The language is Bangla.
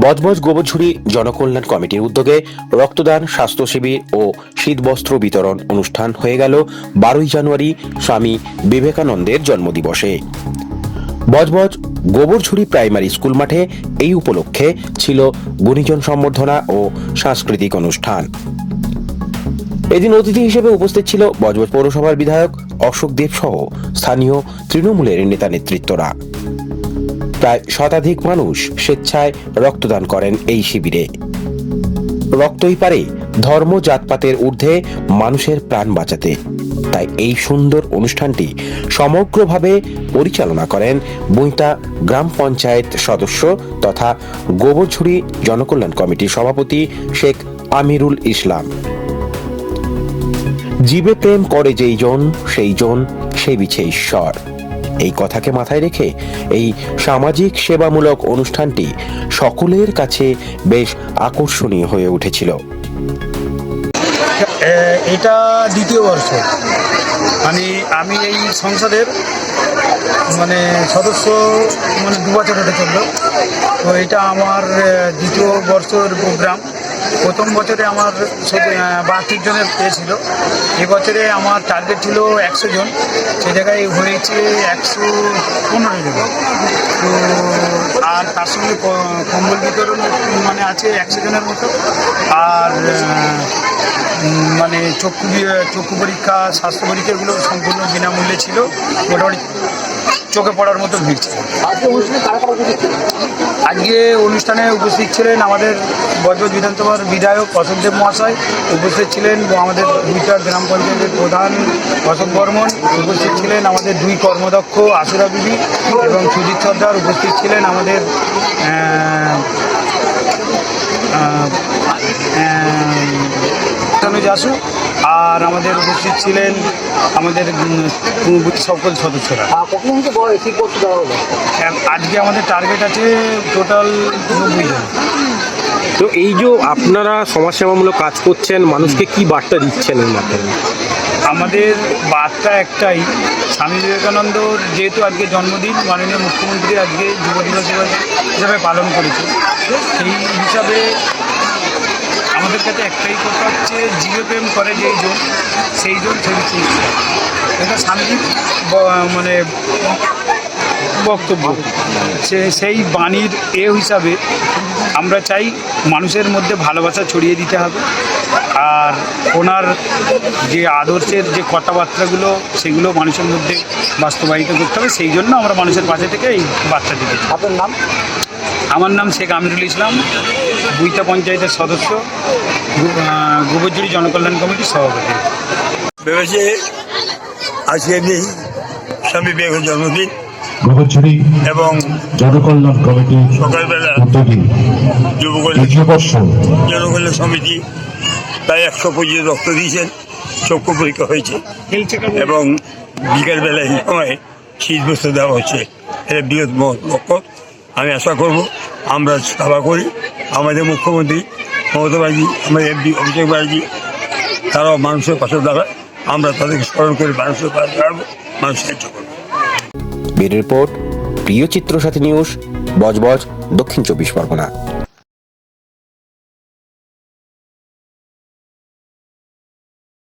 বজবজ গোবরঝুড়ি জনকল্যাণ কমিটির উদ্যোগে রক্তদান, স্বাস্থ্য শিবির ও শীতবস্ত্র বিতরণ অনুষ্ঠান হয়ে গেল বারোই জানুয়ারি স্বামী বিবেকানন্দের জন্মদিবসে। বজবজ গোবরঝুড়ি প্রাইমারি স্কুল মাঠে এই উপলক্ষে ছিল গুণীজন সম্বর্ধনা ও সাংস্কৃতিক অনুষ্ঠান। এদিন অতিথি হিসেবে উপস্থিত ছিল বজবজ পৌরসভার বিধায়ক অশোক দেব সহ স্থানীয় তৃণমূলের নেতা নেতৃত্বরা প্রায় শতাধিক মানুষ স্বেচ্ছায় রক্তদান করেন এই শিবিরে। রক্তই পারে ধর্ম জাতপাতের ঊর্ধ্বে মানুষের প্রাণ বাঁচাতে। তাই এই সুন্দর অনুষ্ঠানটি সমগ্রভাবে পরিচালনা করেন বইতা গ্রাম পঞ্চায়েত সদস্য তথা গোবরঝুড়ি জনকল্যাণ কমিটির সভাপতি শেখ আমিরুল ইসলাম। জীবে প্রেম করে যেই জন, সেই জন সে বিছে ঈশ্বর। এই কথাকে মাথায় রেখে এই সামাজিক সেবামূলক অনুষ্ঠানটি সকলের কাছে বেশ আকর্ষণীয় হয়ে উঠেছিল। এটা দ্বিতীয় বর্ষ। মানে আমি এই সংসদের মানে সদস্য মানে দু বছর হতে চলল। তো এটা আমার দ্বিতীয় বর্ষের প্রোগ্রাম। প্রথম বছরে আমার বাহাত্তর জনের পেয়েছিল এবছরে আমার টার্গেট ছিল একশো জন। সে জায়গায় হয়েছে একশো পনেরো জন। তো আর তার সঙ্গে কম্বল বিতরণ মানে আছে একশো জনের মতো। আর মানে চক্ষু চক্ষু পরীক্ষা, স্বাস্থ্য পরীক্ষাগুলো সম্পূর্ণ বিনামূল্যে ছিল। মোটামুটি চোখে পড়ার মতো ভিড় ছিল। আজকে অনুষ্ঠানে উপস্থিত ছিলেন? আমাদের বজবজ বিধানসভার বিধায়ক অশোক দেব মহাশয় উপস্থিত ছিলেন আমাদের দুইটা গ্রাম পঞ্চায়েতের প্রধান অশোক বর্মন উপস্থিত ছিলেন আমাদের দুই কর্মদক্ষ আশুরা বিবি এবং সুজিত সর্দার উপস্থিত ছিলেন আমাদের জাসু আর আমাদের উপস্থিত ছিলেন আমাদের সকল সদস্যরা। আজকে আমাদের টার্গেট আছে টোটাল নব্বই জন। তো এই যে আপনারা সমাজসেবামূলক কাজ করছেন মানুষকে কি বার্তা দিচ্ছেন এর মাধ্যমে আমাদের বার্তা একটাই স্বামী বিবেকানন্দর যেহেতু আজকে জন্মদিন মাননীয় মুখ্যমন্ত্রী আজকে যুব দিবস হিসাবে পালন করেছে সেই হিসাবে আমাদের কাছে একটাই কথা হচ্ছে জীবপ্রেম করে যেই জন, সেই জন ছেড়েছে এটা স্বামীজির ব- মানে বক্তব্য। সে সেই বাণীর এ হিসাবে আমরা চাই মানুষের মধ্যে ভালোবাসা ছড়িয়ে দিতে হবে। আর ওনার যে আদর্শের যে কথাবার্তাগুলো, সেগুলো মানুষের মধ্যে বাস্তবায়িত করতে হবে। সেই জন্য আমরা মানুষের পাশে থেকে এই বার্তা দিতে। আপনার নাম? আমার নাম শেখ আমিরুল ইসলাম বুইতা পঞ্চায়েতের সদস্য গোবরজুড়ি জনকল্যাণ কমিটির সভাপতি। ভেবেছে আজকে নেই স্বামী বিবেকের জন্মদিন এবং জনকল্যাণ কমিটি সকালবেলা উদ্যোগী। জনকল্যাণ সমিতি প্রায় একশো পঁচিশ রক্ত দিয়েছেন চক্ষু পরীক্ষা হয়েছে এবং বিকেলবেলায় সময় শীত বস্ত্র দেওয়া হচ্ছে। এটা বৃহৎ মহৎ লক্ষ্য আমি আশা করব আমরা সভা করি। আমাদের মুখ্যমন্ত্রী মমতা ব্যানার্জি, আমাদের এমপি অভিষেক ব্যানার্জি, তারাও মানুষের পাশে দাঁড়ায় আমরা তাদেরকে স্মরণ করে মানুষের পাশে দাঁড়াবো, মানুষ সাহায্য করব। রিপোর্ট, প্রিয় চিত্র সাথী নিউজ, বজবজ দক্ষিণ চব্বিশ পরগনা।